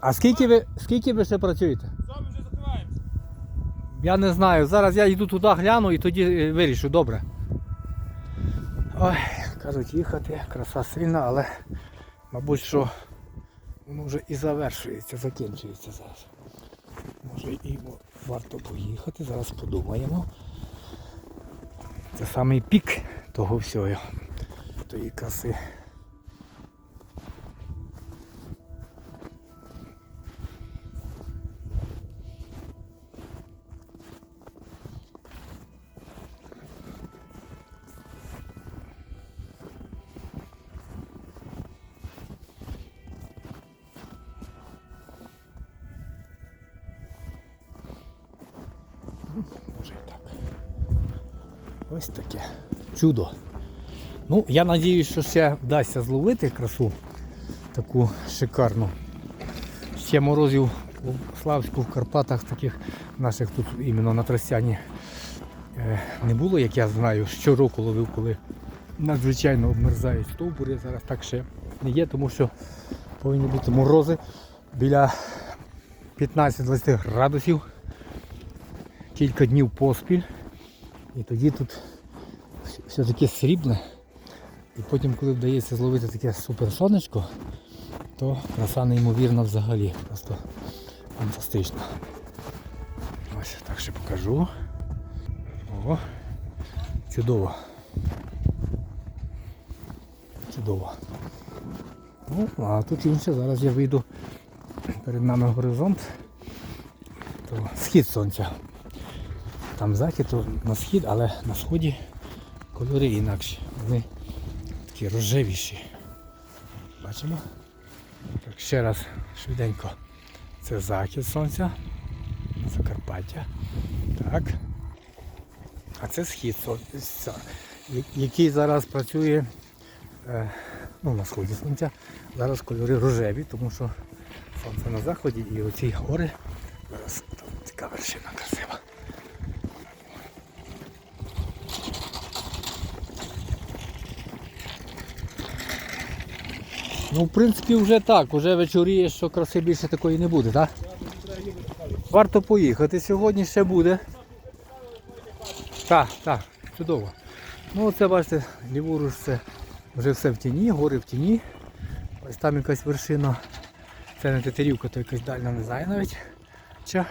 А скільки ви, скільки ви ще працюєте? Все, ми вже закриваємося. Я не знаю. Зараз я йду туди гляну і тоді е, вирішу, добре. Ой, кажуть, їхати, краса сильна, але мабуть, що воно вже і завершується, закінчується зараз. Може і варто поїхати, зараз подумаємо. Це самий пік того всього, тої краси. Ось таке. Чудо. Ну, я сподіваюся, що ще вдасться зловити красу таку шикарну. Ще морозів у Славську, в Карпатах таких наших тут іменно на Тростяні е, не було, як я знаю, щороку ловив, коли надзвичайно обмерзають стовбури. Зараз так ще не є, тому що повинні бути морози біля 15-20 градусів кілька днів поспіль. І тоді тут все- таке срібне. І потім, коли вдається зловити таке супер сонечко, то краса неймовірна взагалі. Просто фантастична. Ось так ще покажу. О, чудово. Чудово. Ну, а тут інше, зараз я вийду перед нами горизонт. То схід сонця. Там захід, то на схід, але на сході кольори інакші. Вони такі рожевіші. Бачимо? Так, ще раз швиденько. Це захід сонця. Закарпаття. Так. А це схід сонця, який зараз працює е, ну, на сході сонця. Зараз кольори рожеві, тому що сонце на заході і оці гори. Зараз там така вершина Ну, в принципі, вже так, вже вечоріє, що краси більше такої не буде, так? Варто поїхати, сьогодні ще буде. Так, так, чудово. Ну оце бачите, ліворуч це вже все в тіні, гори в тіні. Ось там якась вершина. Це не тетерівка, то якась дальня, не знаю навіть. Чи.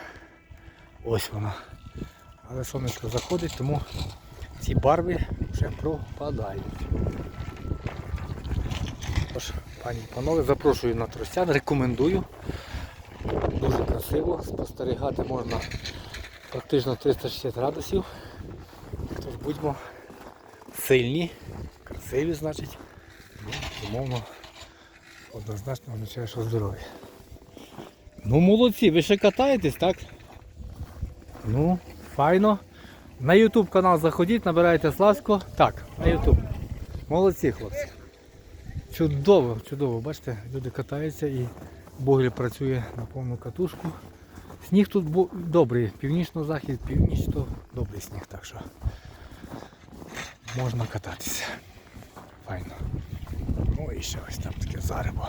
Ось вона. Але сонечко заходить, тому ці барви вже пропадають. Тож, пані і панове, запрошую на Тростян, рекомендую. Дуже красиво, спостерігати можна практично 360 градусів. Тож будьмо сильні, красиві, значить. Ну, умовно, однозначно означає, що здорові. Ну молодці, ви ще катаєтесь, так? Ну, файно. На YouTube канал заходіть, набирайте Славсько. Так, на YouTube. Молодці, хлопці. Чудово, чудово, бачите, люди катаються і Боглі працює на повну катушку. Сніг тут добрий, північно-захід, північ то добрий сніг, так що можна кататися. Файно. Ну і ще ось там таке зарево.